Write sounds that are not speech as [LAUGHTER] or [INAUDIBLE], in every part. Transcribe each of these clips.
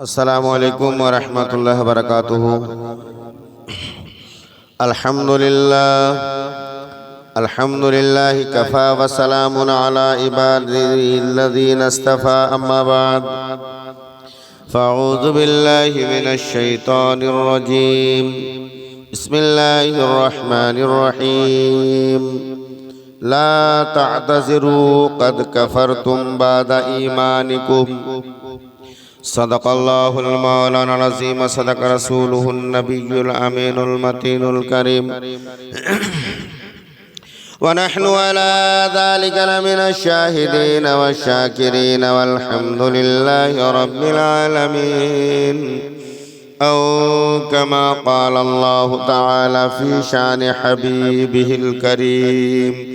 السلام عليكم ورحمة الله وبركاته الحمد لله الحمد لله كفى وسلام على عباده الذين اصطفى أما بعد فأعوذ بالله من الشيطان الرجيم بسم الله الرحمن الرحيم لا تعتذروا قد كفرتم بعد إيمانكم صدق الله المولانا العظيم صدق رسوله النبي الأمين المتين الكريم ونحن على ذلك لمن الشاهدين والشاكرين والحمد لله رب العالمين أو كما قال الله تعالى في شان حبيبه الكريم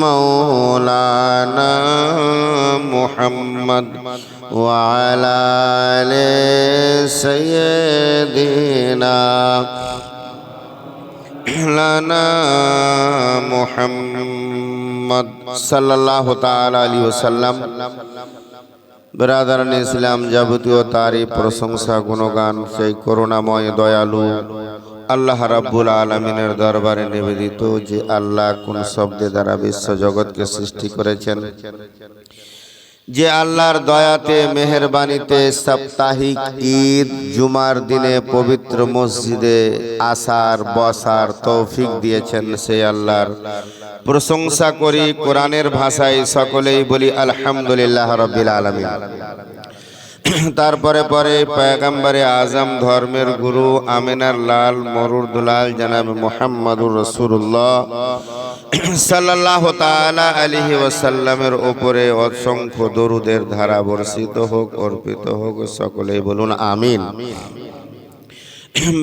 مولانا محمد وعلى آل سيدنا لنا محمد صلى الله تعالى عليه وسلم ব্রাদারান ইসলাম যাবতীয় তারই প্রশংসা গুণগান সেই করুণাময় দয়ালু আল্লাহ রাব্বুল আলমিনের দরবারে নিবেদিত যে আল্লাহ কোন শব্দে দ্বারা বিশ্ব জগৎকে সৃষ্টি করেছেন। যে আল্লাহর দয়াতে, মেহরবানিতে সাপ্তাহিক ঈদ, জুমার দিনে পবিত্র মসজিদে আসার, বসার তৌফিক দিয়েছেন সেই আল্লাহর। প্রশংসা করি, কোরআনের ভাষায় সকলেই বলি, আলহামদুলিল্লাহ রবিল আলমী [CLEARS THROAT] তারপরে পরে পয়গম্বরে আজম ধর্মের গুরু আমিনার লাল মরুর দুলাল জানাব মোহাম্মদুর রসুল্লাহ [CLEARS THROAT] সাল্লাহ তালা আলিহি ওয়াসাল্লামের ওপরে অসংখ্য দরুদের ধারা বর্ষিত হোক, অর্পিত হোক, সকলেই বলুন আমিন। [CLEARS THROAT]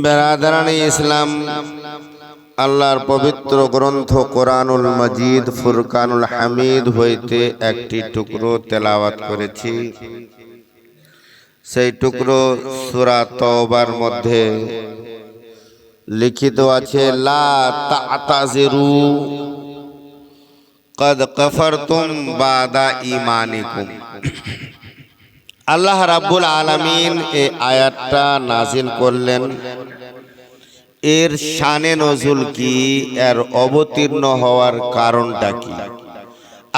বেরাদারানি ইসলাম, আল্লাহর পবিত্র গ্রন্থ কোরআনুল মজিদ ফুরকানুল হামিদ হইতে একটি টুকরো তেলাওয়াত করেছি। সেই টুকরো সুরা তওবার মধ্যে লিখিত আছে, লা তাতাজিরু কদ কফরতুম বাদা ঈমানিকুম। আল্লাহ রাব্বুল আলামিন এই আয়াতটা নাজিল করলেন। এর শানে নজুল কি? এর অবতীর্ণ হওয়ার কারণটা কি?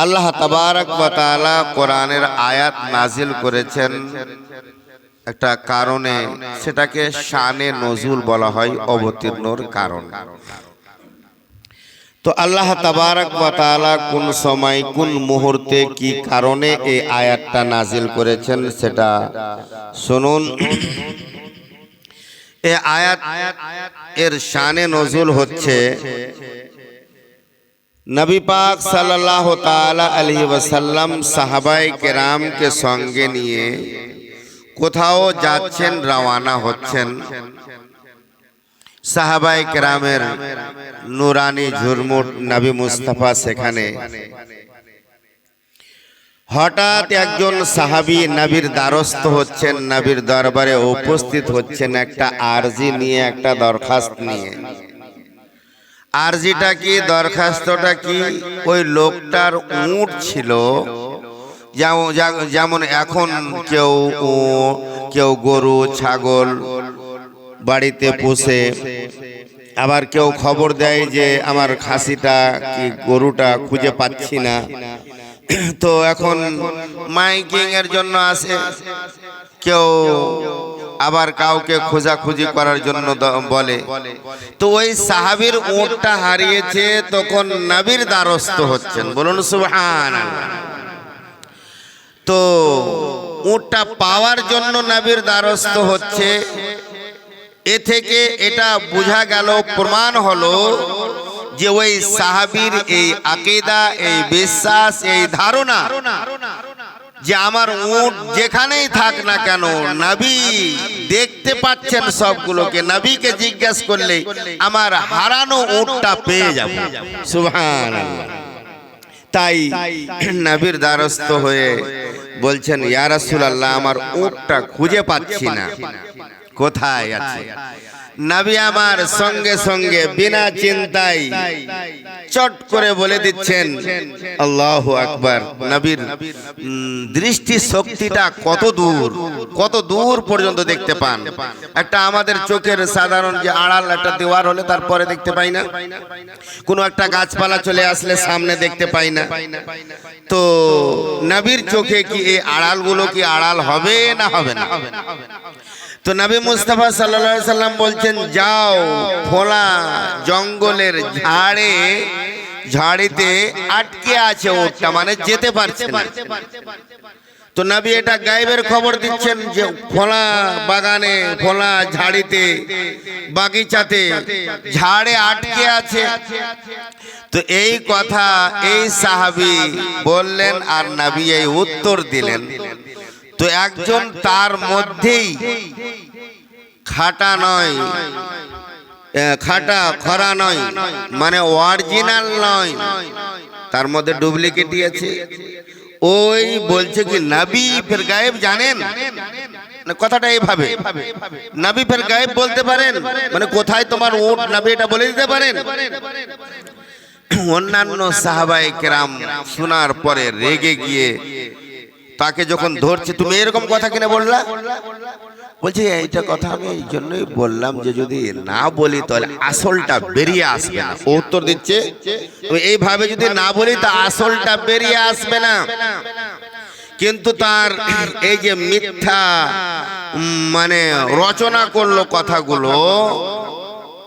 আল্লাহ তাবারক ওয়া তাআলা কোরআনের আয়াত নাজিল করেছেন। একটা কারণে সেটাকে শানে নজুল বলা হয় অবতীর্ণর কারণ। তো আল্লাহ তাবারক তাআলা কোন সময় কোন মুহূর্তে কি কারণে এই আয়াতটা নাজিল করেছেন সেটা শুনুন। এ আয়াত এর শানে নজুল হচ্ছে নবী পাক সাল্লাল্লাহু তাআলা আলাইহি ওয়াসাল্লাম সাহাবায়ে কেরামকে সঙ্গে নিয়ে কোথাও যাচ্ছেন রওয়ানা হচ্ছেন। সাহাবাই কেরামের নুরানি ঝুরমুট নবী মুস্তাফা সেখানে। হঠাৎ একজন সাহাবি নবীর দ্বারস্থ হচ্ছেন, নবীর দরবারে উপস্থিত হচ্ছেন একটা আরজি নিয়ে, একটা দরখাস্ত নিয়ে। আরজিটা কি, দরখাস্তটা কি? ওই লোকটার উট ছিল। যেমন এখন কেউ কেউ গরু, ছাগল বাড়িতে পুষে, আবার কেউ খবর দেয় যে আমার খাসিটা কি গরুটা খুঁজে পাচ্ছি না। তো এখন মাইকিং এর জন্য আসে, কেউ আবার কাউকে খোঁজাখুঁজি করার জন্য বলে। তো ওই সাহাবীর উটটা হারিয়েছে, তখন নাবির দ্বারস্থ হচ্ছেন। বলুন সুবহান তো উটটা পাওয়ার জন্য নবীর দ্বারস্থ হচ্ছে। এ থেকে এটা বোঝা গেল, প্রমাণ হলো যে ওই সাহাবীর এই আকিদা, এই বিশ্বাস, এই ধারণা যে আমার উট যেখানেই থাক না কেন, নবী দেখতে পাচ্ছেন সবগুলোকে। নবীকে জিজ্ঞেস করলে আমার হারানো উটটা পেয়ে যাব। সুবহানাল্লাহ। তাই নবীর দ্বারস্থ হয়ে বলছেন ইয়া রাসূলুল্লাহ আমার উটটা খুঁজে পাচ্ছি না। কোথায় আছে? নবী আমার সঙ্গে সঙ্গে বিনা চিন্তায় চট করে বলে দিচ্ছেন, আল্লাহু আকবার। নবীর দৃষ্টি শক্তিটা কত দূর কত দূর পর্যন্ত দেখতে পান। একটা আমাদের চোখের সাধারণ যে আড়াল, একটা দেওয়ার হলে তারপরে দেখতে পাই না। কোনো একটা গাছপালা চলে আসলে সামনে দেখতে পাই না। তো নবীর চোখে কি এই আড়ালগুলো কি আড়াল হবে না হবে না? তো নবী মুস্তাফা সাল্লাল্লাহু সাল্লাম বলছেন, যাও ফোলা জঙ্গলের ঝাড়ে, ঝাড়িতে আটকে আছে ওটা মানে যেতে পারছে না। তো নবী এটা গায়েবের খবর দিচ্ছেন যে ফোলা বাগানে ফোলা ঝাড়িতে, বাগিচাতে ঝাড়ে আটকে আছে। তো এই কথা এই সাহাবি বললেন আর নবী এই উত্তর দিলেন। তো একজন তার মধ্যেই খাটা নয় খাটা খরা নয় মানে অরিজিনাল নয়। তার মধ্যে ডুপ্লিকেটই আছে ওই বলছে কি নাবি ফের গায়েব জানেন? না, কথাটা এইভাবে নাবি ফের গায়েব বলতে পারেন? মানে কোথায় তোমার ওট নাবি এটা বলে দিতে পারেন? অন্যান্য সাহাবাই কেরাম শোনার পরে রেগে গিয়ে তাকে যখন ধরছে তুমি এরকম কথা কিনে বললা? বলছি এইটা কথা আমি এই জন্যই বললাম যে যদি না বলি তাহলে আসলটা বেরিয়ে আসবে না। ও উত্তর দিচ্ছে তো এইভাবে যদি না বলি তা আসলটা বেরিয়ে আসবে না। কিন্তু তার এই যে মিথ্যা মানে রচনা করল কথাগুলো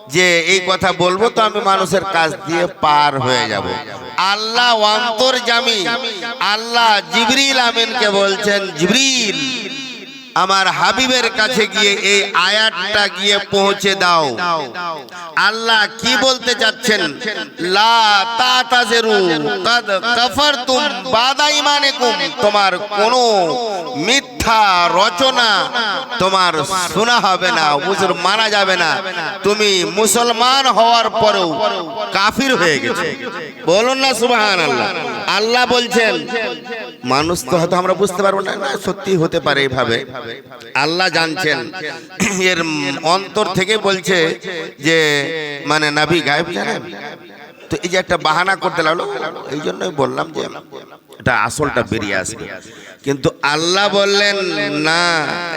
যে এই কথা বলব তো আমি মানুষের কাছ দিয়ে পার হয়ে যাব। আল্লাহ অন্তর জামি। আল্লাহ জিবরিল আমিনকে বলছেন, জিবরিল, আমার হাবিবের কাছে গিয়ে এই আয়াতটা গিয়ে পৌঁছে দাও। আল্লাহ কি বলতে চাচ্ছেন? লা তাতাজেরু কাদ কাফারতুম বাদা ঈমানিকুম তোমার কোনো মিথ্যা রচনা, তোমার শোনা হবে না, হুজুর মানা যাবে না। তুমি মুসলমান হওয়ার পরেও কাফির হয়ে গেছে। বলুন না, সুবহানাল্লাহ। আল্লাহ আল্লাহ বলছেন, মানুষ তো হয়তো আমরা বুঝতে পারব না না, সত্যি হতে পারে এইভাবে আল্লাহ জানছেন, এর অন্তর থেকে বলছে যে মানে নাভি গায়েব জানেন তো এই যে একটা বাহানা করতে লাগল, এই জন্যই বললাম যে, এটা আসলটা বেরিয়ে আসবে। কিন্তু আল্লাহ বললেন, না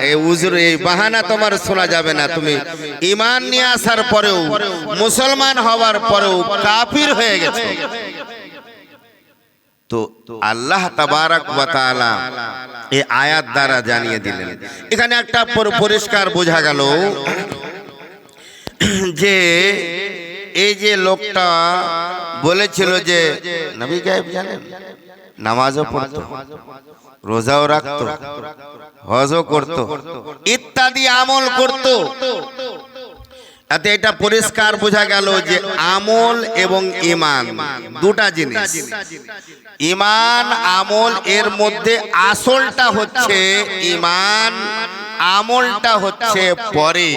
এই উজুর এই বাহানা তোমার শোনা যাবে না তুমি। ইমান নিয়ে আসার পরেও, মুসলমান হওয়ার পরেও কাফির হয়ে গেছে। তো আল্লাহ তাবারাক তাআলা এই আয়াত দ্বারা জানিয়ে দিলেন। এখানে একটা পরিষ্কার বোঝা গেল যে এই যে লোকটা বলেছিল যে, নবী গায়েব জানেন, নামাজও পড়তো। রোজাও রাখতো, হজও করতো, ইত্যাদি আমল করতো। তাতে এটা পরিষ্কার বোঝা গেল যে আমল এবং ইমান, দুটা জিনিস। ইমান, আমল, এর মধ্যে আসলটা হচ্ছে ইমান, আমলটা হচ্ছে পরে।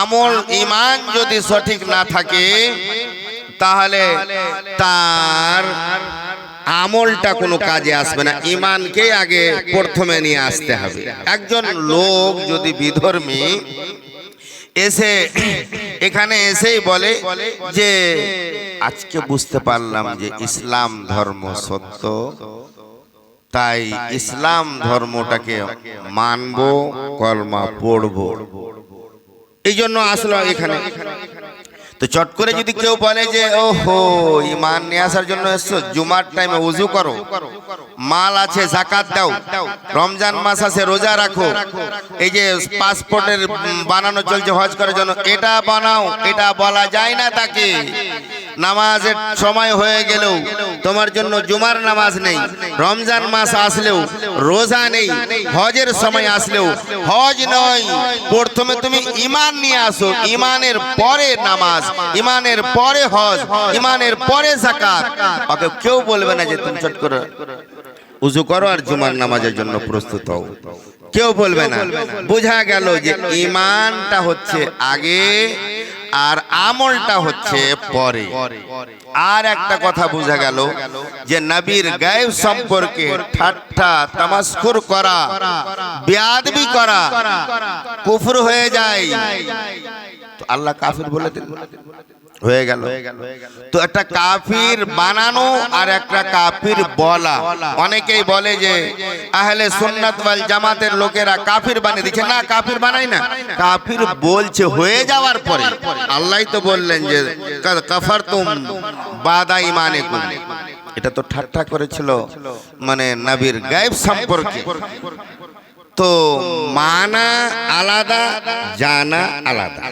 আমল, ইমান যদি সঠিক না থাকে, তাহলে তার আমলটা কোনো কাজে আসবে না। ইমানকে আগে প্রথমে নিয়ে আসতে হবে। একজন লোক যদি বিধর্মী, এসে এখানে এসেই বলে যে, আজকে বুঝতে পারলাম যে ইসলাম ধর্ম সত্য, তাই ইসলাম ধর্মটাকে মানব, কলমা পড়ব। এই জন্য আসলো এখানে। তো চট করে যদি কেউ বলে যে ওহো ইমান নিয়ে আসার জন্য এসছো জুমার টাইমে উজু করো। মাল আছে জাকাত দাও। রমজান মাস আছে রোজা রাখো। এই যে পাসপোর্টের বানানো চলছে হজ করার জন্য এটা বানাও এটা বলা যায় না তাকে। নামাজের সময় হয়ে গেলেও তোমার জন্য জুমার নামাজ নেই। রমজান মাস আসলেও রোজা নেই হজের সময় আসলেও হজ নয়। প্রথমে তুমি ইমান নিয়ে আসো ইমানের পরে নামাজ। ইমানের পরে হজ ইমানের পরে জাকাত। ওকে কেউ বলবে না যে তুমি চট করে উজু করো আর জুমার নামাজের জন্য প্রস্তুত হও। কেউ বলবে না। বোঝা গেল যে ইমানটা হচ্ছে আগে আর আমলটা হচ্ছে পরে। আর একটা কথা বোঝা গেল যে নবীর গায়েব সম্পর্কে ঠাট্টা তামাস্কুর করা বেয়াদবি করা কুফর হয়ে যায়। তো আল্লাহ কাফির বলে দিল। হয়ে গেল। তো একটা কাফির বানানো আর একটা কাফির বলা। অনেকেই বলে যে আহলে সুন্নাত ওয়াল জামাতের লোকেরা কাফির বানিয়ে দিচ্ছে। না, কাফির বানাই না। কাফির বলছে হয়ে যাওয়ার পরে আল্লাহই তো বললেন যে কাফার তুম বাদা ইমানে এটা তো ঠাট্টা করেছিল মানে নবীর গায়েব সম্পর্কে। তো মানা আলাদা, জানা আলাদা।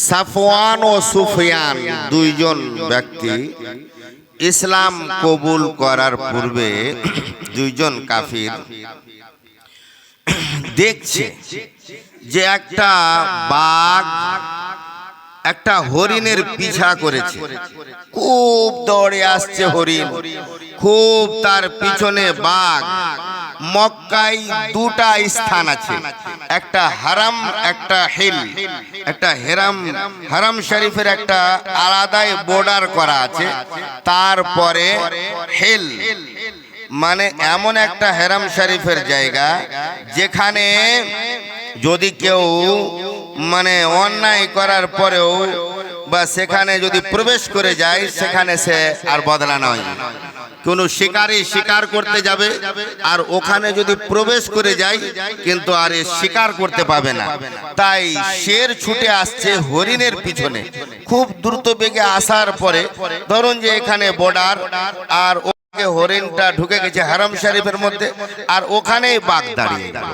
সাফওয়ান ও সুফিয়ান দুইজন ব্যক্তি ইসলাম কবুল করার পূর্বে দুইজন কাফির দেখছে যে একটা বাঘ একটা হরিণের পিছা করেছে। খুব দৌড়ে আসছে হরিণ। খুব তার পিছনে বাঘ। মক্কায় দুটা স্থান আছে। একটা হারাম একটা হিল। একটা হেরাম হারাম শরীফের একটা আলাদাই বর্ডার করা আছে। তারপরে হিল। মানে এমন একটা হেরাম শরীফের জায়গা যেখানে যদি কেউ মানে অন্যায় করার পরেও বা সেখানে যদি প্রবেশ করে যায়, সেখানে সে আর বদলা নয়। কোন শিকারী শিকার করতে যাবে আর ওখানে যদি প্রবেশ করে যায়, কিন্তু আর এ শিকার করতে পাবে না। তাই শের ছুটে আসছে হরিণের পিছনে। খুব দ্রুত বেগে আসার পরে ধরুন যে এখানে বর্ডার আর ওকে হরিণটা ঢুকে গেছে হারাম শরীফের মধ্যে, আর ওখানেই বাঘ দাঁড়িয়ে গেল।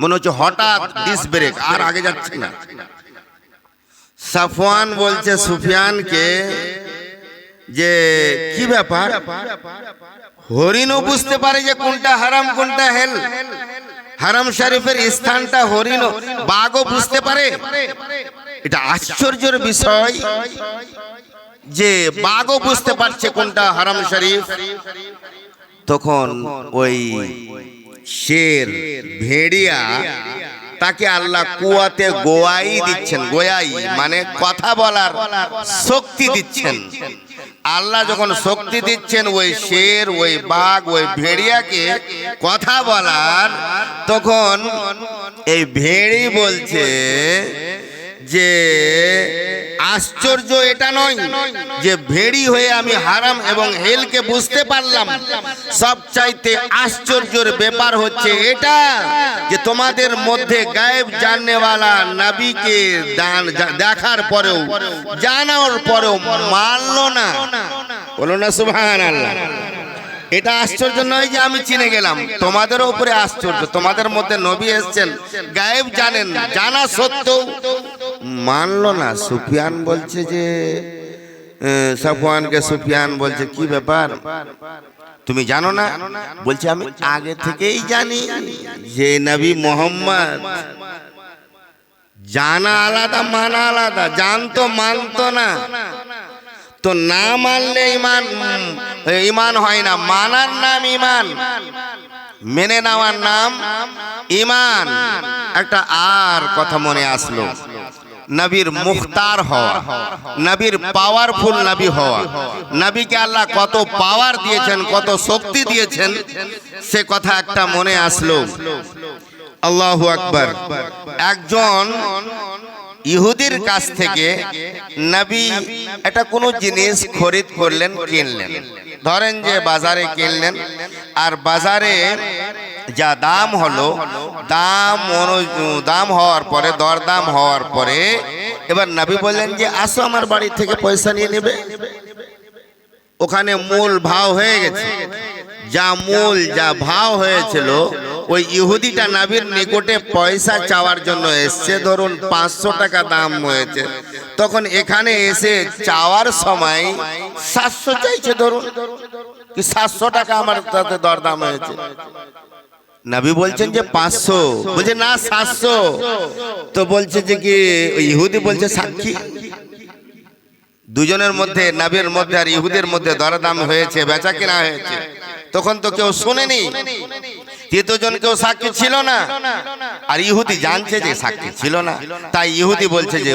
মনে হচ্ছে হঠাৎ ডিস ব্রেক আর আগে যাচ্ছে না। সাফওয়ান বলছে সুফিয়ানকে যে, কি ব্যাপার? হরিণও বুঝতে পারে যে কোনটা হারাম, কোনটা হেল হারাম শরীফের স্থানটা হরিণ বাঘও বুঝতে পারে। এটা আশ্চর্যের বিষয় যে বাঘও বুঝতে পারছে কোনটা হারাম শরীফ। তখন ওই শের, ভেড়িয়া, তাকে আল্লাহ কুয়াতে গোয়াই দিচ্ছেন, গোয়াই মানে কথা বলার শক্তি দিচ্ছেন। আল্লাহ যখন শক্তি দিচ্ছেন, ওই শের, ওই বাঘ, ওই ভেড়িয়াকে কথা বলার, তখন এই ভেড়ি বলছে যে আশ্চর্য এটা নয় যে ভেড়ি হয়ে আমি হারাম এবং হেলকে বুঝতে পারলাম। সব চাইতে আশ্চর্যের ব্যাপার হচ্ছে এটা যে তোমাদের মধ্যে গায়েব জাননেওয়ালা নবীকে দান দেখার পরেও, জানার পরেও মানলো না। বলো না সুবহান আল্লাহ এটা আশ্চর্য নয় যে আমি চিনে গেলাম। তোমাদের উপরে আশ্চর্য। তোমাদের মধ্যে নবী এসেছেন। গায়েব জানেন, জানা সত্ত্বেও মানলো না। সুফিয়ান বলছে যে সাফওয়ানকে সুফিয়ান বলছে, কি ব্যাপার? তুমি জানো না? বলছে, আমি আগে থেকেই জানি যে নবী মোহাম্মদ জানা আলাদা, মানা আলাদা। জানতো, মানতো না। তো না মানলে ইমান ইমান হয় না। মানার নাম ইমান। মেনে নেওয়ার নাম ইমান। একটা আর কথা মনে আসলো। নবীর মুখতার হওয়া, নবীর পাওয়ারফুল নবী হওয়া। নবীকে আল্লাহ কত পাওয়ার দিয়েছেন, কত শক্তি দিয়েছেন, সে কথা একটা মনে আসলো। আল্লাহু আকবার। একজন ইহুদির কাছ থেকে নবী এটা কোনো জিনিস খরিদ করলেন কিনলেন। ধরেন যে বাজারে কিনলেন আর বাজারে যা দাম হলো দাম দাম হওয়ার পরে দরদাম হওয়ার পরে এবার নবী বললেন যে আসো আমার বাড়ি থেকে পয়সা নিয়ে নেবে। ওখানে মূল ভাও হয়ে গেছে। যা মূল যা ভাও হয়েছিল ওই ইহুদিটা নাবির নিকটে পয়সা চাওয়ার জন্য এসছে। ধরুন পাঁচশো টাকা দাম হয়েছে। তখন এখানে এসে চাওয়ার সময় সাতশো চাইছে ধরুন। কি সাতশো টাকা আমার তাতে দরদাম হয়েছে। নবী বলছেন যে পাঁচশো। বলছে, না, সাতশো। তো বলছে যে কি ইহুদি বলছে, সাক্ষী। দুজনের মধ্যে, নাবির মধ্যে আর ইহুদের মধ্যে দরদাম হয়েছে, বেচা কেনা হয়েছে। তখন তো কেউ শুনেনি। তৃতীয়জন কেউ সাক্ষী ছিল না। আর ইহুদি জানছে যে সাক্ষী ছিল না। তাই ইহুদি বলছে যে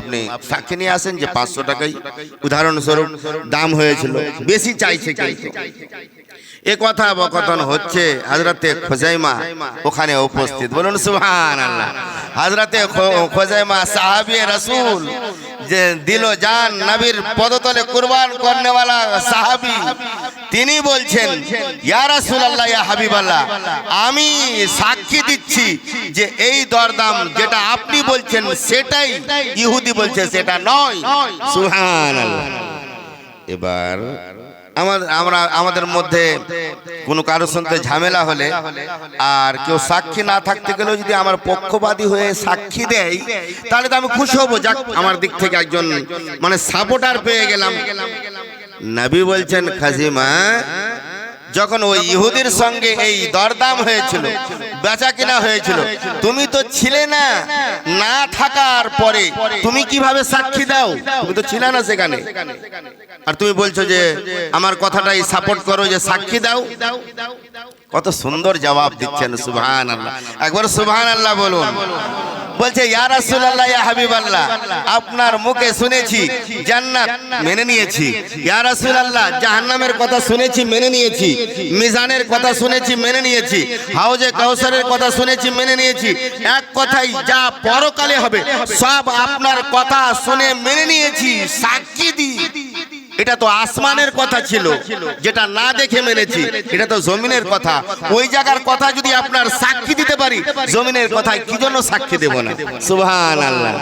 আপনি সাক্ষী নিয়ে আসেন যে পাঁচশো টাকাই। উদাহরণস্বরূপ, দাম হয়েছিল। বেশি চাইছে এ কথা বকথন হচ্ছে হাজরাতে খোজাইমা ওখানে উপস্থিত। বলুন সুহান আল্লাহ হাজরাতে খোজাইমা সাহাবি রসুল দিল জান নবীর পদতলে কুরবান করনেওয়ালা সাহাবি, তিনি বলছেন, ইয়া রাসূলুল্লাহ, ইয়া হাবিবাল্লাহ, আমি সাক্ষী দিচ্ছি যে এই দরদাম যেটা আপনি বলছেন সেটাই ইহুদি বলছে, সেটা নয়। সুবহানাল্লাহ। এবার আমাদের আমরা, আমাদের মধ্যে কোনো কারোর সঙ্গে ঝামেলা হলে আর কেউ সাক্ষী না থাকতে গেলেও যদি আমার পক্ষবাদী হয়ে সাক্ষী দেয়, তাহলে তো আমি খুশি হব। যাক, আমার দিক থেকে একজন মানে সাপোর্টার পেয়ে গেলাম। নবী বলছেন, খাজিমা, যখন ওই ইহুদির সঙ্গে এই দরদাম হয়েছিল বেচা কেনা হয়েছিল। তুমি তো ছিলে না। না থাকার পরে তুমি কীভাবে সাক্ষী দাও? তুমি তো ছিলে না সেখানে। আর তুমি বলছো যে আমার কথাটাই সাপোর্ট করো যে সাক্ষী দাও। কত সুন্দর জবাব দিচ্ছেন সুবহান আল্লাহ একবার সুবহান আল্লাহ বলুন। বলছে আপনার মুখে শুনেছি, জান্নাত মেনে নিয়েছি। জাহান্নামের কথা শুনেছি, মেনে নিয়েছি। মিজানের কথা শুনেছি, মেনে নিয়েছি। হাউজে কাউসারের কথা শুনেছি, মেনে নিয়েছি। এক কথাই যা পরকালে হবে, সব আপনার কথা শুনে মেনে নিয়েছি। সাক্ষী দিই। এটা তো আসমানের কথা ছিল, যেটা না দেখে মেনেছি, এটা তো জমিনের কথা। ওই জায়গার কথা যদি আপনার সাক্ষী দিতে পারি, জমিনের কথায় কি জন্য সাক্ষী দেব না? সুবহান আল্লাহ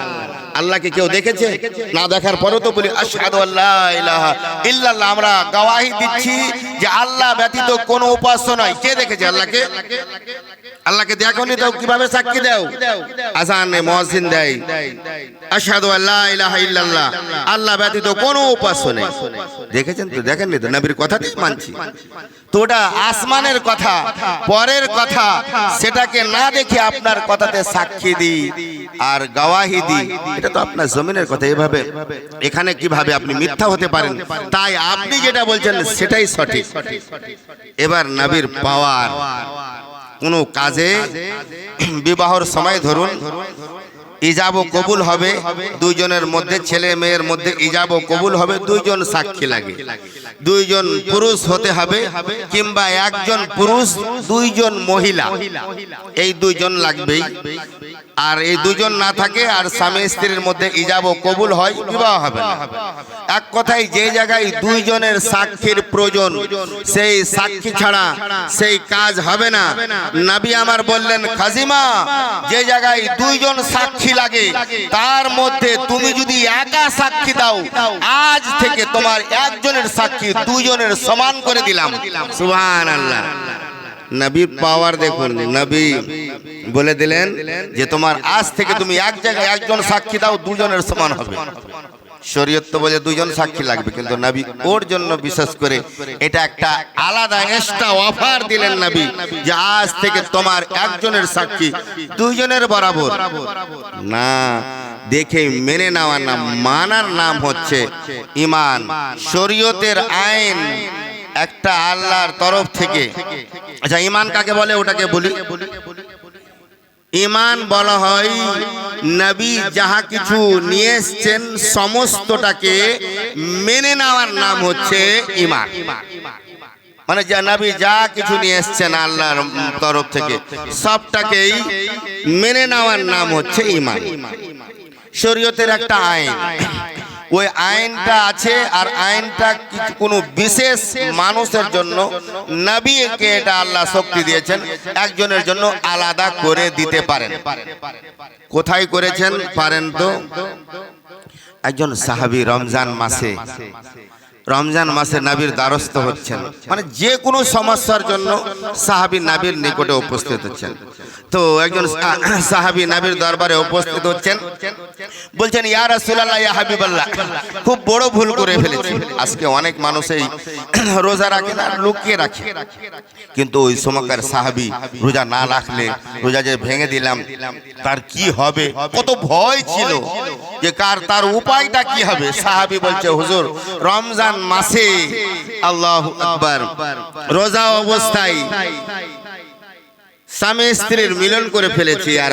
আল্লাহকে কেউ দেখেছে? না দেখার পরেও তো বলি আশহাদু আল্লাহ ইলাহা ইল্লাল্লাহ। আমরা গওয়াহি দিচ্ছি যে আল্লাহ ব্যতীত কোনো উপাস্য নয়। কে দেখেছে আল্লাহকে? আল্লাহকে দেখনি দাও কীভাবে সাক্ষী দাও? আজানে মুয়াজ্জিন দেয়। আশহাদু আল্লাহ ইলাহা ইল্লাল্লাহ। আল্লাহ ব্যতীত কোনো উপাস্য নেই। দেখেছেন তো? দেখেননি তো? নবীর কথাতেই মানছি। তো ওটা আসমানের কথা, পরের কথা, সেটাকে না দেখে আপনার কথাতে সাক্ষী দিই আর গাওয়াহি দিই। এটা তো আপনার জমিনের কথা, এভাবে। এখানে কীভাবে আপনি মিথ্যা হতে পারেন? তাই আপনি যেটা বলছেন, সেটাই সঠিক। এবার নবীর পাওয়ার। কোনো কাজে, বিবাহর সময় ধরুন ইজাব ও কবুল হবে দুইজনের মধ্যে ছেলে মেয়ের মধ্যে ইজাব ও কবুল হবে দুইজন সাক্ষী লাগে। দুইজন পুরুষ হতে হবে কিংবা একজন পুরুষ দুইজন মহিলা। এই দুইজন লাগবেই। আর এই দুজন না থাকে আর স্বামী স্ত্রীর মধ্যে ইজাব ও কবুল হয় বিবাহ হবে না। এক কথায় যে জায়গায় দুইজনের সাক্ষীর প্রয়োজন সেই সাক্ষী ছাড়া সেই কাজ হবে না। নবী আমার বললেন খাজিমা যে জায়গায় দুইজন সাক্ষী লাগে। তার মধ্যে তুমি যদি একা সাক্ষী দাও, আজ থেকে তোমার একজনের সাক্ষী দুজনের সমান করে দিলাম। সুহান আল্লাহ নবীর পাওয়ার দেখুন, নবী বলে দিলেন যে তোমার আজ থেকে তুমি এক জায়গায় একজন সাক্ষী দাও, দুজনের সমান হবে। শরীয়ত তো বলে দুজন সাক্ষী লাগবে, কিন্তু নবী ওর জন্য বিশেষ করে এটা একটা আলাদা এক্সট্রা অফার দিলেন নবী যে আজ থেকে তোমার একজনের সাক্ষী দুইজনের বরাবর। না, দেখে মেনে নেওয়ার নাম মানার নাম হচ্ছে ইমান। শরীয়তের আইন একটা আল্লাহর তরফ থেকে। আচ্ছা ইমান কাকে বলে? ওটাকে বলি। ইমান বলা হয় নবী যাহা কিছু নিয়ে এসছেন, সমস্তটাকে মেনে নেওয়ার নাম হচ্ছে ইমান মানে যা নবী যা কিছু নিয়ে এসছেন আল্লাহর তরফ থেকে, সবটাকেই মেনে নেওয়ার নাম হচ্ছে ইমান শরীয়তের একটা আইন। ওই আইনটা আছে আর আইনটা কোনো বিশেষ মানুষের জন্য নবীকে এটা আল্লাহ শক্তি দিয়েছেন। একজনের জন্য আলাদা করে দিতে পারেন। কোথায় করেছেন পারেন তো? একজন সাহাবি রমজান মাসে। রমজান মাসে নাবির দ্বারস্থ হচ্ছেন। মানে যে কোনো সমস্যার জন্য সাহাবী নাবির নিকটে উপস্থিত হচ্ছেন। তো একজন সাহাবী নাবির দরবারে উপস্থিত হচ্ছেন। বলছেন, ইয়া রাসূলুল্লাহ, ইয়া হাবিবাল্লাহ, খুব বড় ভুল করে ফেলেছি। আজকে অনেক মানুষ এই রোজা রাখে না, লুকিয়ে রাখে। কিন্তু ওই সময়কার সাহাবী রোজা না রাখলে, রোজা যে ভেঙে দিলাম, তার কি হবে? কত ভয় ছিল যে কার, তার উপায়টা কি হবে? সাহাবি বলছে, হুজুর, রমজান মাসে আল্লাহ আকবার। রোজা অবস্থায় স্বামী স্ত্রীর মিলন করে ফেলেছি আর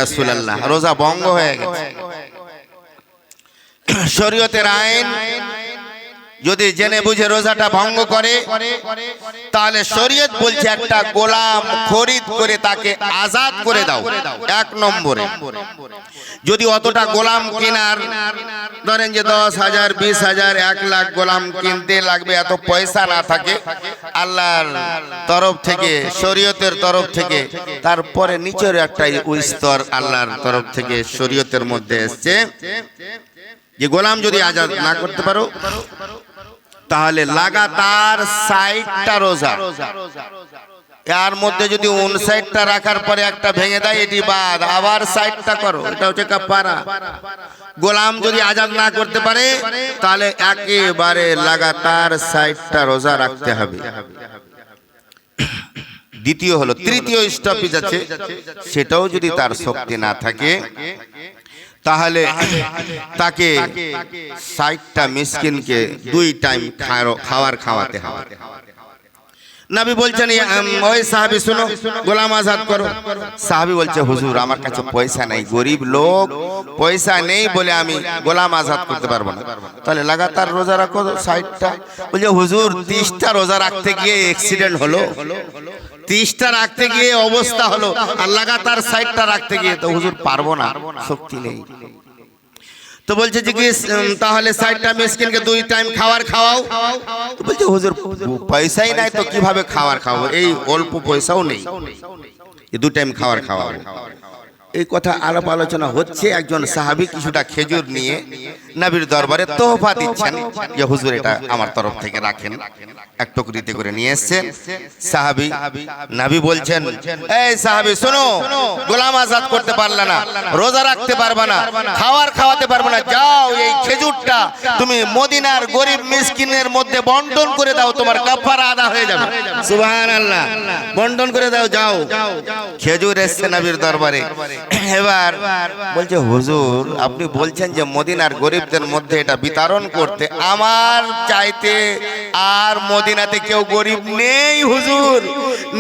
রোজা ভঙ্গ হয়ে গেছে। শরীয়তের আইন যদি জেনে বুঝে রোজাটা ভঙ্গ করে, তাহলে শরীয়ত বলছে একটা গোলাম খরিদ করে তাকে আজাদ করে দাও, এক নম্বরে। যদি অতটা গোলাম কেনার, ধরেন যে দশ হাজার, বিশ হাজার, এক লাখ গোলাম কিনতে লাগবে, এত পয়সা না থাকে, আল্লাহর তরফ থেকে, শরীয়তের তরফ থেকে, তারপরে নিচের একটা স্তর আল্লাহর তরফ থেকে শরীয়তের মধ্যে এসছে, যে গোলাম যদি আজাদ না করতে পারো তাহলে লাগাতার ষাটটা রোজা। এর মধ্যে যদি উনষাটটা রাখার পরে একটা ভেঙে দেয়, এটি বাদ। আবার ষাটটা করো, এটা হচ্ছে কাপারা গোলাম যদি আজাদ না করতে পারে, তাহলে একেবারে লাগাতার ষাটটা রোজা রাখতে হবে। দ্বিতীয় হলো, তৃতীয় স্টপেজ আছে, সেটাও যদি তার শক্তি না থাকে তাহলে তাকে ষাটটা মিসকিনকে দুই টাইম খাওয়ার খাওয়াতে হবে। নবী বলছেন "ইয়া, উম, ওই সাহাবি শুনো গোলাম আজাদ করো। সাহাবি বলছে হুজুর আমার কাছে পয়সা নেই গরিব লোক পয়সা নেই বলে আমি গোলাম আজাদ করতে পারব না। তাহলে লাগাতার রোজা রাখো ষাটটা। বলছে হুজুর তিরিশটা রোজা রাখতে গিয়ে অ্যাক্সিডেন্ট হলো। তিরিশটা রাখতে গিয়ে অবস্থা হলো, আর লাগাতার ষাটটা রাখতে গিয়ে তো হুজুর পারব না, শক্তি নেই। তো বলছে যে কি তাহলে ষাটটা মিসকিনকে দুই টাইম খাবার খাওয়াও। তো বলছে, হুজুর, পয়সাই নাই তো কীভাবে খাবার খাওয়াবো এই অল্প পয়সাও নেই। দু টাইম খাবার খাওয়াবো। এই কথা আলাপ আলোচনা হচ্ছে, একজন সাহাবি কিছুটা খেজুর নিয়ে নবীর দরবারে তোহফা দিচ্ছেন। যে হুজুর এটা আমার তরফ থেকে রাখেন। এক টুকরিতে করে নিয়ে এসছেন। সাহাবি নাবি বলছেন এই সাহাবি শোনো গোলাম আজাদ করতে পারলে না রোজা রাখতে পারবে না খাওয়ার খাওয়াতে পারবে না যাও এই খেজুরটা তুমি মদিনার গরিব মিসকিনের মধ্যে বন্টন করে দাও তোমার কাফারা আদা হয়ে যাবে। সুবহানাল্লাহ। বন্টন করে দাও যাও। খেজুর এসছে নবীর দরবারে। এবার বলছে হুজুর আপনি বলছেন যে মদিনার গরিবদের মধ্যে এটা বিতরণ করতে আমার চাইতে আর মদিনাতে কেউ গরিব নেই, হুজুর।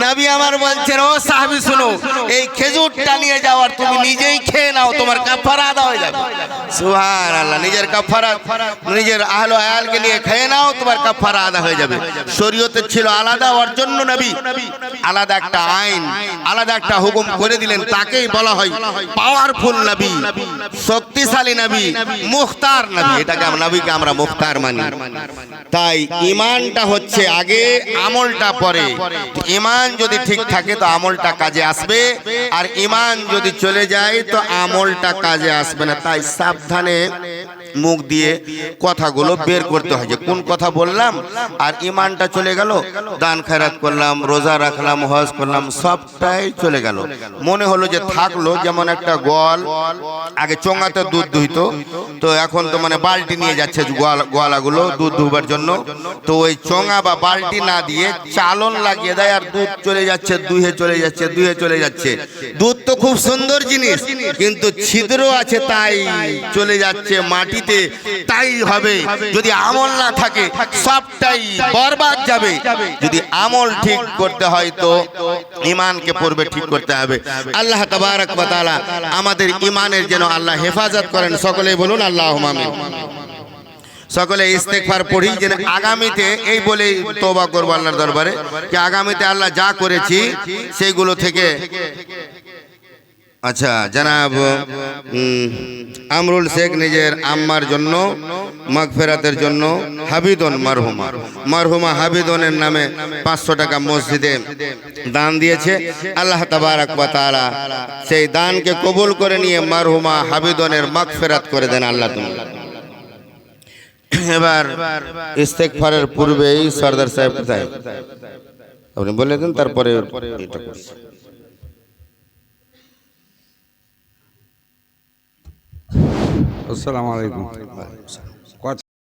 নবী আমার বলছেন, ও সাহাবী, শুনো, এই খেজুরটা নিয়ে যাওয়ার তুমি নিজেই খেয়ে নাও, তোমার কাফারা আদা হয়ে যাবে। সুবহানাল্লাহ, নিজের কাফারা, নিজের আহলো আয়ালকে নিয়ে খেয়ে নাও, তোমার কাফারা আদা হয়ে যাবে। শরীয়তে ছিল আলাদা ওর জন্য নবী, আলাদা একটা আইন, আলাদা একটা হুকুম করে দিলেন, তাকেই বলা হয় পাওয়ারফুল নবী, শক্তিশালী নবী, মুখতার নবী। এটাকে নবীকে আমরা মুখতার মানি। তাই ইমানটা হচ্ছে আগে আমলটা পরে। ইমান যদি ঠিক থাকে তো আমলটা কাজে আসবে, আর ইমান যদি চলে যায় তো আমলটা কাজে আসবে না। তাই সাবধানে মুখ দিয়ে কথাগুলো বের করতে হয় যে কোন কথা বললাম আর ইমানটা চলে গেল, দান খায়রাত করলাম, রোজা রাখলাম, হজ করলাম, সবটাই চলে গেল। মনে হলো যে থাকল যেমন একটা গোয়াল, আগে চোঙাতে দুধ দুইতো তো এখন তো মানে বালতি নিয়ে যাচ্ছে গোয়াল গোয়ালাগুলো দুধ দুবার জন্য। তো ওই চোঙা বা বালতি না দিয়ে চালন লাগিয়ে দেয় আর দুধ চলে যাচ্ছে, দুহে চলে যাচ্ছে, দুহে চলে যাচ্ছে। দুধ তো খুব সুন্দর জিনিস, কিন্তু ছিদ্র আছে তাই চলে যাচ্ছে মাটিতে। তাই হবে। যদি আমল না থাকে, সবটাই বরবাদ যাবে। যদি আমল ঠিক করতে হয় তো ইমানকে পূর্বে ঠিক করতে হবে। আল্লাহ তাবারক তাআলা আমাদের ইমানের যেন আল্লাহ হেফাজত করেন। সকলেই বলুন আল্লাহ সকলে ইস্তেকফার পড়ি যেন আগামীতে এই বলেই তোবা করব আল্লাহর দরবারে, যে আগামীতে আল্লাহ যা করেছি সেইগুলো থেকে আচ্ছা জানাব আমরুল শেখ নিজের আম্মার জন্য, মাগফেরাতের জন্য হাবিদন মারহুমা। মারহুমা হাবিদনের নামে পাঁচশো টাকা মসজিদে দান দিয়েছে। আল্লাহ তাবারাক ওয়া তাআলা সেই দানকে কবুল করে নিয়ে মারহুমা হাবিদনের মাগফেরাত করে দেন আল্লাহ তুমি এবার ইস্তেকফারের পূর্বেই সর্দার সাহেব কোথায়? আপনি বলে দিন, তারপরে এটা আসসালামু আলাইকুম।